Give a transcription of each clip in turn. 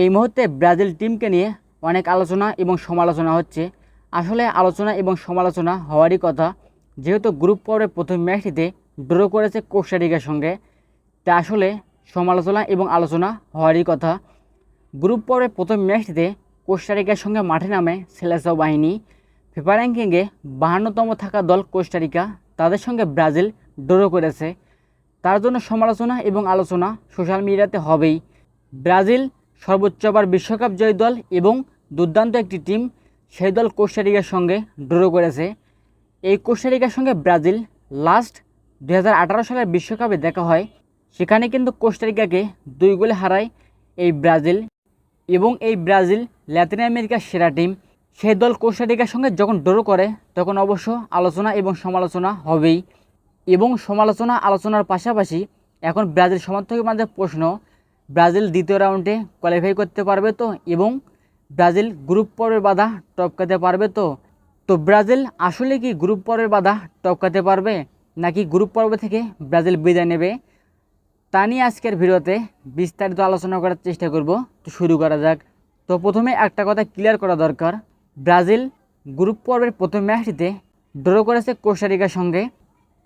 এই মুহূর্তে ব্রাজিল টিমকে নিয়ে অনেক আলোচনা এবং সমালোচনা হচ্ছে। আসলে আলোচনা এবং সমালোচনা হওয়ারই কথা। যেহেতু গ্রুপ পর্বের প্রথম ম্যাচটিতে ড্র করেছে কোস্টারিকার সঙ্গে, তা আসলে সমালোচনা এবং আলোচনা হওয়ারই কথা। গ্রুপ পর্বের প্রথম ম্যাচটিতে কোস্টারিকার সঙ্গে মাঠে নামে সেলেসাও বাহিনী। ফিফা র্যাঙ্কিংয়ে বাহান্নতম থাকা দল কোস্টারিকা তাদের সঙ্গে ব্রাজিল ড্র করেছে। তার জন্য সমালোচনা এবং আলোচনা সোশ্যাল মিডিয়াতে হবেই। ব্রাজিল সর্বোচ্চবার বিশ্বকাপ জয়ী দল এবং দুর্দান্ত একটি টিম সেই দল কোস্টারিকার সঙ্গে ড্র করেছে। এই কোস্টারিকার সঙ্গে ব্রাজিল লাস্ট দু হাজার আঠারো সালের বিশ্বকাপে দেখা হয়। সেখানে কিন্তু কোস্টারিকাকে দুই গোলে হারায় এই ব্রাজিল এবং এই ব্রাজিল ল্যাতিন আমেরিকার সেরা টিম। সেই দল কোস্টারিকার সঙ্গে যখন ড্র করে, তখন অবশ্য আলোচনা এবং সমালোচনা হবেই। এবং সমালোচনা আলোচনার পাশাপাশি এখন ব্রাজিল সমর্থকের মাঝে প্রশ্ন ব্রাজিল দ্বিতীয় রাউন্ডে কোয়ালিফাই করতে পারবে তো এবং ব্রাজিল গ্রুপ পর্বের বাধা টপকাতে পারবে তো? তো ব্রাজিল আসলে কি গ্রুপ পর্বের বাধা টপকাতে পারবে? নাকি গ্রুপ পর্ব থেকে ব্রাজিল বিদায় নেবে? তা নিয়ে আজকের ভিডিওতে বিস্তারিত আলোচনা করার চেষ্টা করব। তো শুরু করা যাক। তো প্রথমে একটা কথা ক্লিয়ার করা দরকার। ব্রাজিল গ্রুপ পর্বের প্রথম ম্যাচটিতে ড্র করেছে কোস্টারিকার সঙ্গে।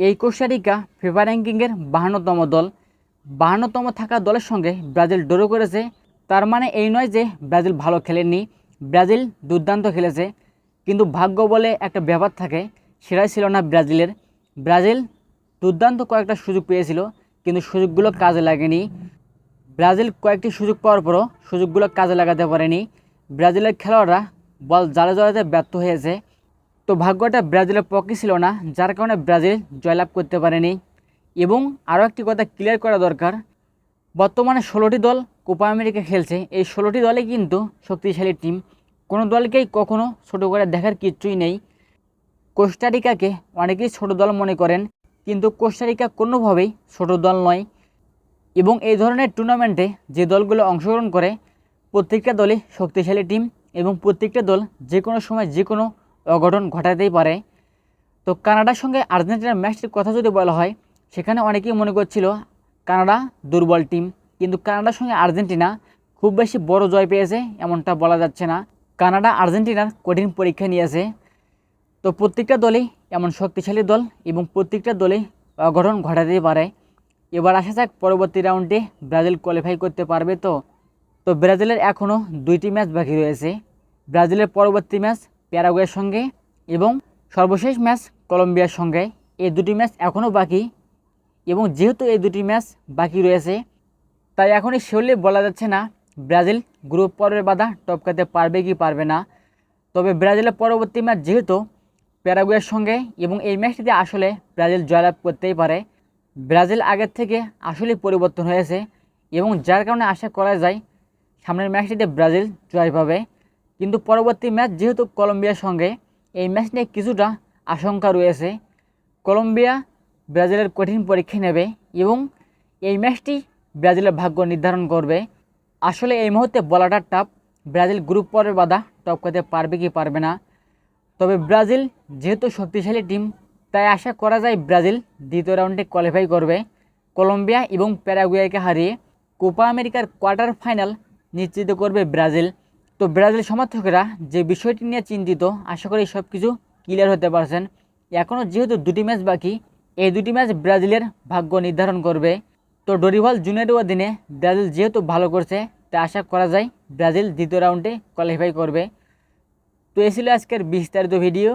এই কোস্টারিকা ফিফা র্যাঙ্কিংয়ের বাহান্নতম দল। বাহান্নতম থাকা দলের সঙ্গে ব্রাজিল ড্র করেছে। তার মানে এই নয় যে ব্রাজিল ভালো খেলেনি ব্রাজিল দুর্দান্ত খেলেছে। কিন্তু ভাগ্য বলে একটা ব্যাপার থাকে, সেটাই ছিল না ব্রাজিলের। ব্রাজিল দুর্দান্ত কয়েকটা সুযোগ পেয়েছিল, কিন্তু সুযোগগুলো কাজে লাগেনি। ব্রাজিল কয়েকটি সুযোগ পাওয়ার পরও সুযোগগুলো কাজে লাগাতে পারেনি। ব্রাজিলের খেলোয়াড়রা বল জালে জড়াতে ব্যর্থ হয়েছে। তো ভাগ্যটা ব্রাজিলের পক্ষে ছিল না, যার কারণে ব্রাজিল জয়লাভ করতে পারেনি। এবং আরও একটি কথা ক্লিয়ার করা দরকার। বর্তমানে ষোলোটি দল কোপা আমেরিকা খেলছে। এই ষোলোটি দলে কিন্তু শক্তিশালী টিম কোনো দলকেই কখনো ছোটো করে দেখার কিচ্ছুই নেই। কোস্টারিকাকে অনেকেই ছোট দল মনে করেন, কিন্তু কোস্টারিকা কোনোভাবেই ছোট দল নয়। এবং এই ধরনের টুর্নামেন্টে যে দলগুলো অংশগ্রহণ করে, প্রত্যেকটা দলই শক্তিশালী টিম এবং প্রত্যেকটা দল যে কোনো সময় যে কোনো অঘটন ঘটাতেই পারে। তো কানাডার সঙ্গে আর্জেন্টিনার ম্যাচটির কথা যদি বলা হয় সেখানে অনেকেই মনে করছিল কানাডা দুর্বল টিম, কিন্তু কানাডার সঙ্গে আর্জেন্টিনা খুব বেশি বড় জয় পেয়েছে এমনটা বলা যাচ্ছে না। কানাডা আর্জেন্টিনার কঠিন পরীক্ষা নিয়েছে। তো প্রত্যেকটা দলই এমন শক্তিশালী দল এবং প্রত্যেকটা দলই অঘটন ঘটাতেই পারে। এবার আসা যাক পরবর্তী রাউন্ডে ব্রাজিল কোয়ালিফাই করতে পারবে তো। তো ব্রাজিলের এখনও দুইটি ম্যাচ বাকি রয়েছে। ব্রাজিলের পরবর্তী ম্যাচ প্যারাগুয়ের সঙ্গে এবং সর্বশেষ ম্যাচ কলম্বিয়ার সঙ্গে। এই দুটি ম্যাচ এখনও বাকি এবং যেহেতু এই দুটি ম্যাচ বাকি রয়েছে, তাই এখনই শিওরলি বলা যাচ্ছে না ব্রাজিল গ্রুপ পর্বের বাধা টপকাতে পারবে কি পারবে না। তবে ব্রাজিলের পরবর্তী ম্যাচ যেহেতু প্যারাগুয়ের সঙ্গে এবং এই ম্যাচটিতে আসলে ব্রাজিল জয়লাভ করতেই পারে, ব্রাজিল আগের থেকে আসলেই পরিবর্তন হয়েছে এবং যার কারণে আশা করা যায় সামনের ম্যাচটিতে ব্রাজিল জয় পাবে। কিন্তু পরবর্তী ম্যাচ যেহেতু কলম্বিয়ার সঙ্গে, এই ম্যাচ নিয়ে কিছুটা আশঙ্কা রয়েছে। কলম্বিয়া ব্রাজিলের কঠিন পরীক্ষা নেবে এবং এই ম্যাচটি ব্রাজিলের ভাগ্য নির্ধারণ করবে। আসলে এই মুহূর্তে বলাটা টাপ ব্রাজিল গ্রুপ পর্বের বাধা টপকাতে পারবে কি পারবে না। তবে ব্রাজিল যেহেতু শক্তিশালী টিম তাই আশা করা যায় ব্রাজিল দ্বিতীয় রাউন্ডে কোয়ালিফাই করবে। কলম্বিয়া এবং প্যারাগুয়াকে হারিয়ে কোপা আমেরিকার কোয়ার্টার ফাইনাল নিশ্চিত করবে ব্রাজিল। তো ব্রাজিল সমর্থকেরা যে বিষয়টি নিয়ে চিন্তিত, আশা করি সব কিছু ক্লিয়ার হতে পারছেন। এখনও যেহেতু দুটি ম্যাচ বাকি এই দুটি ম্যাচ ব্রাজিলের ভাগ্য নির্ধারণ করবে। তো ডরিভাল জুনের দিনে ব্রাজিল যেহেতু ভালো করছে, তা আশা করা যায় ব্রাজিল দ্বিতীয় রাউন্ডে কোয়ালিফাই করবে। তো এই ছিল আজকের বিস্তারিত ভিডিও